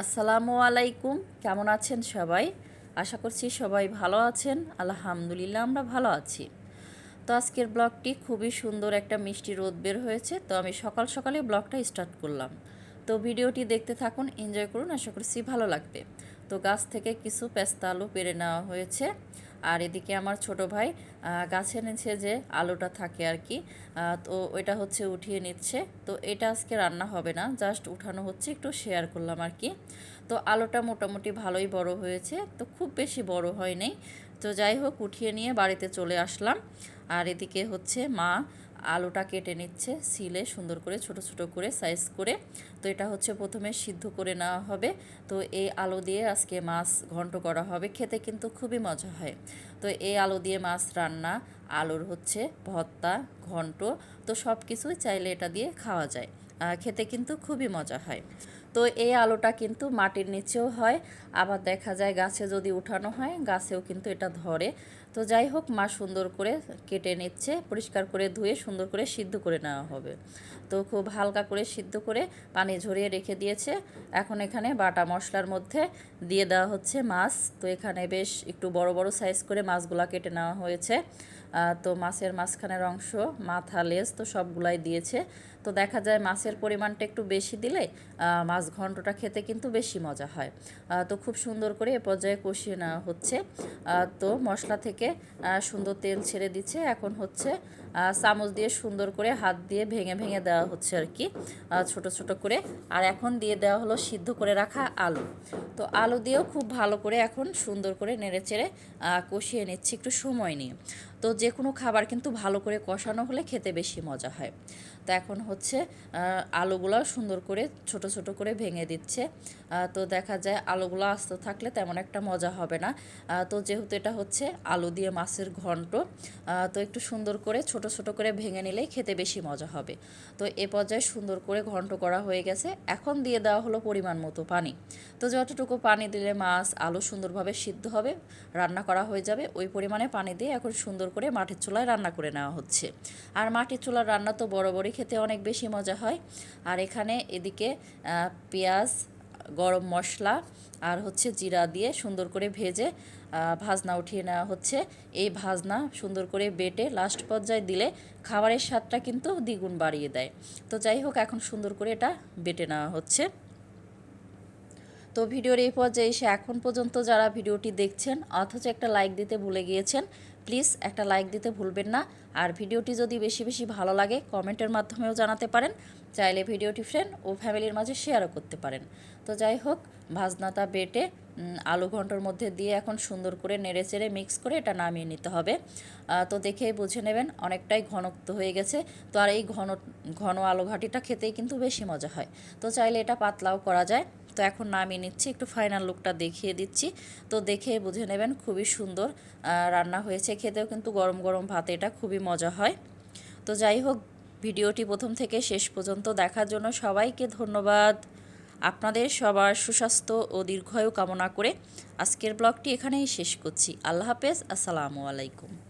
আসসালামু আলাইকুম। কেমন আছেন সবাই? আশা করছি সবাই ভালো আছেন। আলহামদুলিল্লাহ, আমরা ভালো আছি। তো আজকের ব্লগটি খুবই সুন্দর একটা মিষ্টি রোদ বের হয়েছে, তো আমি সকাল সকালে ব্লগটা স্টার্ট করলাম। তো ভিডিওটি দেখতে থাকুন, এনজয় করুন, আশা করছি ভালো লাগবে। তো গাছ থেকে কিছু পেস্তা আলু পেরে নেওয়া হয়েছে। আর এদিকে আমার ছোট ভাই গাছে নিচ্ছে যে আলুটা থাকে আর কি তো ওইটা হচ্ছে উঠিয়ে নিচ্ছে। তো এটা আজকে রান্না হবে না, জাস্ট উঠানো হচ্ছে, একটু শেয়ার করলাম আর কি। তো আলুটা মোটামুটি ভালোই বড় হয়েছে, তো খুব বেশি বড় হয় নাই তো যাই হোক, উঠিয়ে নিয়ে বাড়িতে চলে আসলাম। আর এদিকে হচ্ছে মা আলুটা কেটে নিচ্ছে, সিলে সুন্দর করে, ছোট ছোট করে সাইজ করে। তো এটা হচ্ছে প্রথমে সিদ্ধ করে নেওয়া হবে। তো এই আলু দিয়ে আজকে মাছ ঘন্ট করা হবে। খেতে কিন্তু খুবই মজা হয়। তো এই আলু দিয়ে মাছ রান্না, আলুর হচ্ছে ভর্তা, ঘন্ট। তো সব কিছুই চাইলে এটা দিয়ে খাওয়া যায়। খেতে কিন্তু খুবই মজা হয়। তো এই আলোটা কিন্তু মাটির নিচেও হয় আবার দেখা যায় গাছে যদি উঠানো হয় গাছেও কিন্তু এটা ধরে। তো যাই হোক মা সুন্দর করে কেটে নিচ্ছে পরিষ্কার করে ধুয়ে সুন্দর করে সিদ্ধ করে নেওয়া হবে। তো খুব হালকা করে সিদ্ধ করে পানি ঝরিয়ে রেখে দিয়েছে। এখন এখানে বাটা মশলার মধ্যে দিয়ে দেওয়া হচ্ছে মাছ। তো এখানে বেশ একটু বড় বড় সাইজ করে মাছগুলা কেটে নেওয়া হয়েছে। তো মাছের মাঝখানের অংশ মাথা লেজ তো সবগুলাই দিয়েছে। তো দেখা যায় মাছের পরিমাণটা একটু বেশি দিলে আহ, মাছ ঘন্টটা খেতে কিন্তু বেশি মজা হয়। তো খুব সুন্দর করে এ পর্যায়ে কষিয়ে নেওয়া হচ্ছে। তো মশলা থেকে সুন্দর তেল ছেড়ে দিচ্ছে। এখন হচ্ছে চামচ দিয়ে সুন্দর করে হাত দিয়ে ভেঙে ভেঙে দেওয়া হচ্ছে আর কি। ছোট ছোট করে। আর এখন দিয়ে দেওয়া হলো সিদ্ধ করে রাখা আলু। তো আলু দিয়েও খুব ভালো করে এখন সুন্দর করে নেড়ে চেড়ে কষিয়ে নিচ্ছি একটু সময় নিয়ে। তো যে কোনো খাবার কিন্তু ভালো করে কষানো হলে খেতে বেশি মজা হয়। তো এখন হচ্ছে আলুগুলো সুন্দর করে ছোট ছোট করে ভেঙে দিচ্ছে। তো দেখা যায় আলুগুলো আস্ত থাকলে তেমন একটা মজা হবে না। তো যেহেতু এটা হচ্ছে আলু দিয়ে মাছের ঘন্ট তো একটু সুন্দর করে ছোট ছোট করে ভেঙে নিলেই খেতে বেশি মজা হবে। তো এ পর্যায়ে সুন্দর করে ঘন্ট করা হয়ে গেছে। এখন দিয়ে দেওয়া হলো পরিমাণ মতো পানি। তো যতটুকু পানি দিলে মাছ আলু সুন্দরভাবে সিদ্ধ হবে, রান্না করা হয়ে যাবে, ওই পরিমাণে পানি দিয়ে এখন সুন্দর করে মাটির চুলায় রান্না করে নেওয়া হচ্ছে। আর মাটির চুলার রান্না তো বরাবরই খেতে অনেক বেশি মজা হয়। আর এখানে এদিকে পেঁয়াজ, গরম মশলা আর হচ্ছে জিরা দিয়ে সুন্দর করে ভেজে ভাজনা উঠিয়ে নেওয়া হচ্ছে। এই ভাজনা সুন্দর করে বেটে লাস্ট পর্যায়ে দিলে খাবারের স্বাদটা কিন্তু দ্বিগুণ বাড়িয়ে দেয়। তো যাই হোক, এখন সুন্দর করে এটা বেটে নেওয়া হচ্ছে। তো ভিডিওর এই পর্যায়ে এসে এখন পর্যন্ত যারা ভিডিওটি দেখছেন, অথচ একটা লাইক দিতে ভুলে গিয়েছেন প্লিজ একটা লাইক দিতে ভুলবেন না। আর ভিডিওটি যদি বেশি বেশি ভালো লাগে, কমেন্টের মাধ্যমেও জানাতে পারেন। চাইলে ভিডিওটি ফ্রেন্ড ও ফ্যামিলির মাঝে শেয়ারও করতে পারেন। তো যাই হোক, ভাজনাটা বেটে আলু ঘন্টর মধ্যে দিয়ে এখন সুন্দর করে নেড়ে চেড়ে মিক্স করে এটা নামিয়ে নিতে হবে। তো দেখেই বুঝে নেবেন অনেকটাই ঘনত্ব হয়ে গেছে। তো আর এই ঘন ঘন আলু ঘাটিটা খেতেই কিন্তু বেশি মজা হয়। তো চাইলে এটা পাতলাও করা যায়। তো এখন নামিয়ে নিচ্ছি, একটু ফাইনাল লুকটা দেখিয়ে দিচ্ছি। তো দেখে বুঝে নেবেন খুবই সুন্দর রান্না হয়েছে। খেতেও কিন্তু গরম গরম ভাতে এটা খুবই মজা হয়। তো যাই হোক, ভিডিওটি প্রথম থেকে শেষ পর্যন্ত দেখার জন্য সবাইকে ধন্যবাদ। আপনাদের সবার সুস্বাস্থ্য ও দীর্ঘায়ু কামনা করে আজকের ব্লগটি এখানেই শেষ করছি। আল্লাহ হাফেজ। আসসালামু আলাইকুম।